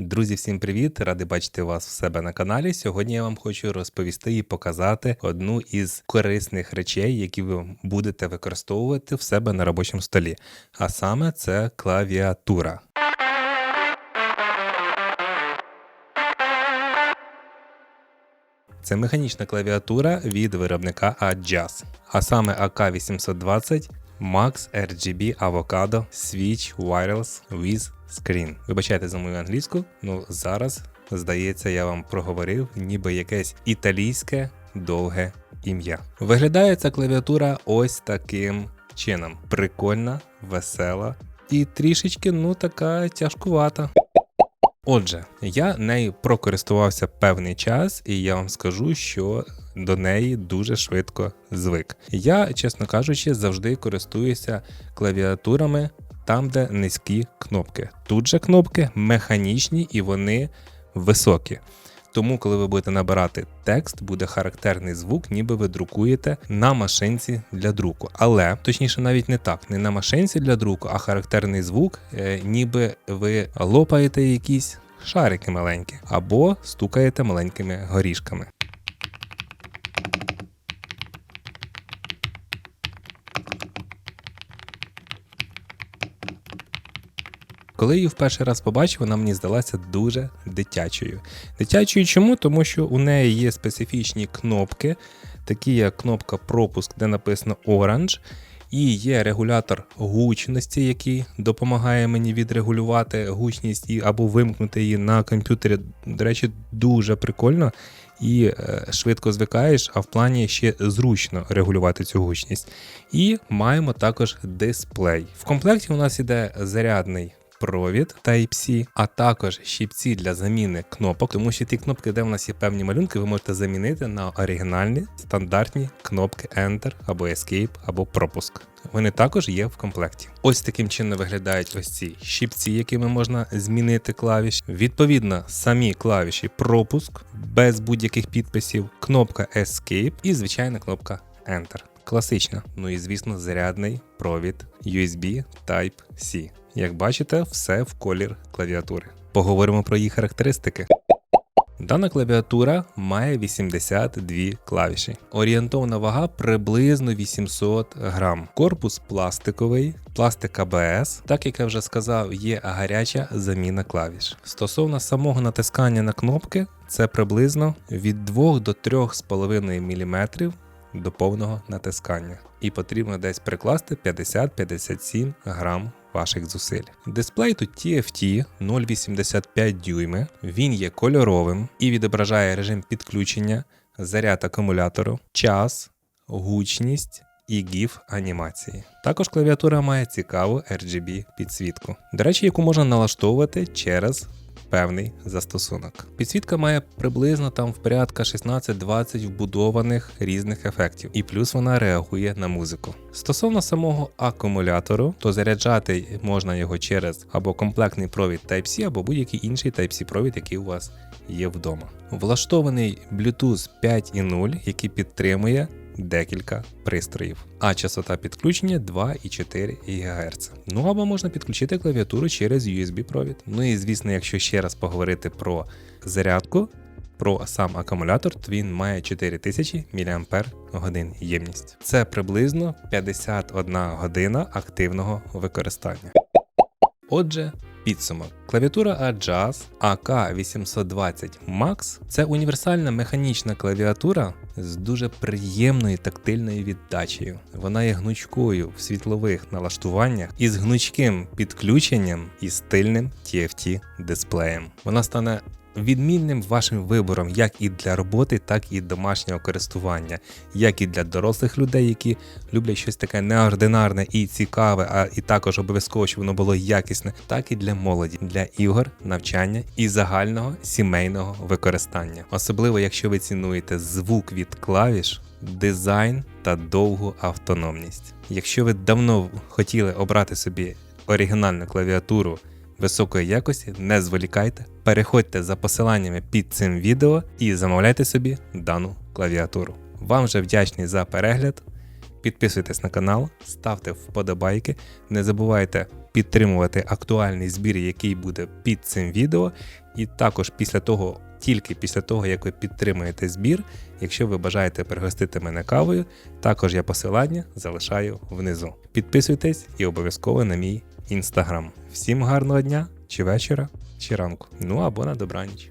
Друзі, всім привіт! Радий бачити вас в себе на каналі. Сьогодні я вам хочу розповісти і показати одну із корисних речей, які ви будете використовувати в себе на робочому столі. А саме це клавіатура. Це механічна клавіатура від виробника Adjust, а саме AK820 Max RGB Avocado Switch Wireless with Screen. Вибачайте за мою англійську, ну зараз, здається, я вам проговорив, ніби якесь італійське довге ім'я. Виглядає ця клавіатура ось таким чином: прикольна, весела і трішечки, ну така тяжкувата. Отже, я нею прокористувався певний час, і я вам скажу, що до неї дуже швидко звик. Я, чесно кажучи, завжди користуюся клавіатурами там, де низькі кнопки. Тут же кнопки механічні і вони високі. Тому, коли ви будете набирати текст, буде характерний звук, ніби ви друкуєте на машинці для друку. Але точніше, навіть не так, не на машинці для друку, а характерний звук, е, ніби ви лопаєте якісь шарики маленькі або стукаєте маленькими горішками. Коли її в перший раз побачив, вона мені здалася дуже дитячою. Дитячою чому? Тому що у неї є специфічні кнопки, такі як кнопка пропуск, де написано Orange, і є регулятор гучності, який допомагає мені відрегулювати гучність і або вимкнути її на комп'ютері. До речі, дуже прикольно і е, швидко звикаєш, а в плані ще зручно регулювати цю гучність. І маємо також дисплей. В комплекті у нас іде зарядний. Провід Type-C, а також щипці для заміни кнопок, тому що ті кнопки, де в нас є певні малюнки, ви можете замінити на оригінальні стандартні кнопки Enter або Escape або пропуск. Вони також є в комплекті. Ось таким чином виглядають ось ці щипці, якими можна змінити клавіші. Відповідно, самі клавіші пропуск без будь-яких підписів, кнопка Escape і звичайна кнопка Enter. Класична. Ну і звісно, зарядний провід USB Type-C. Як бачите, все в колір клавіатури. Поговоримо про її характеристики. Дана клавіатура має 82 клавіші. Орієнтовна вага приблизно 800 грам. Корпус пластиковий, пластик АБС. Так як я вже сказав, є гаряча заміна клавіш. Стосовно самого натискання на кнопки, це приблизно від 2 до 3,5 мм до повного натискання. І потрібно десь прикласти 50-57 грам ваших зусиль. Дисплей тут TFT 0,85 дюйми, він є кольоровим і відображає режим підключення, заряд акумулятору, час, гучність. І GIF анімації. Також клавіатура має цікаву RGB підсвітку, до речі, яку можна налаштовувати через певний застосунок. Підсвітка має приблизно там в порядка 16-20 вбудованих різних ефектів, і плюс вона реагує на музику. Стосовно самого акумулятору, то заряджати можна його через або комплектний провід Type-C, або будь-який інший Type-C провід, який у вас є вдома. Влаштований Bluetooth 5.0, який підтримує декілька пристроїв, а частота підключення 2,4 ГГц. Ну або можна підключити клавіатуру через USB-провід. Ну і звісно, якщо ще раз поговорити про зарядку, про сам акумулятор, то він має 4000 мАч ємність. Це приблизно 51 година активного використання. Отже, підсумок. Клавіатура Adjust AK820 Max це універсальна механічна клавіатура з дуже приємною тактильною віддачею. Вона є гнучкою в світлових налаштуваннях із гнучким підключенням і стильним TFT дисплеєм. Вона стане відмінним вашим вибором як і для роботи, так і домашнього користування, як і для дорослих людей, які люблять щось таке неординарне і цікаве, а і також обов'язково, щоб воно було якісне, так і для молоді, для ігор, навчання і загального сімейного використання. Особливо, якщо ви цінуєте звук від клавіш. Дизайн та довгу автономність. Якщо ви давно хотіли обрати собі оригінальну клавіатуру високої якості, не зволікайте. Переходьте за посиланнями під цим відео і замовляйте собі дану клавіатуру. Вам вже вдячний за перегляд. Підписуйтесь на канал, ставте вподобайки, не забувайте підтримувати актуальний збір, який буде під цим відео. І також після того, тільки після того, як ви підтримуєте збір, якщо ви бажаєте пригостити мене кавою, також я посилання залишаю внизу. Підписуйтесь і обов'язково на мій Інстаграм. Всім гарного дня, чи вечора, чи ранку. Ну або на добраніч.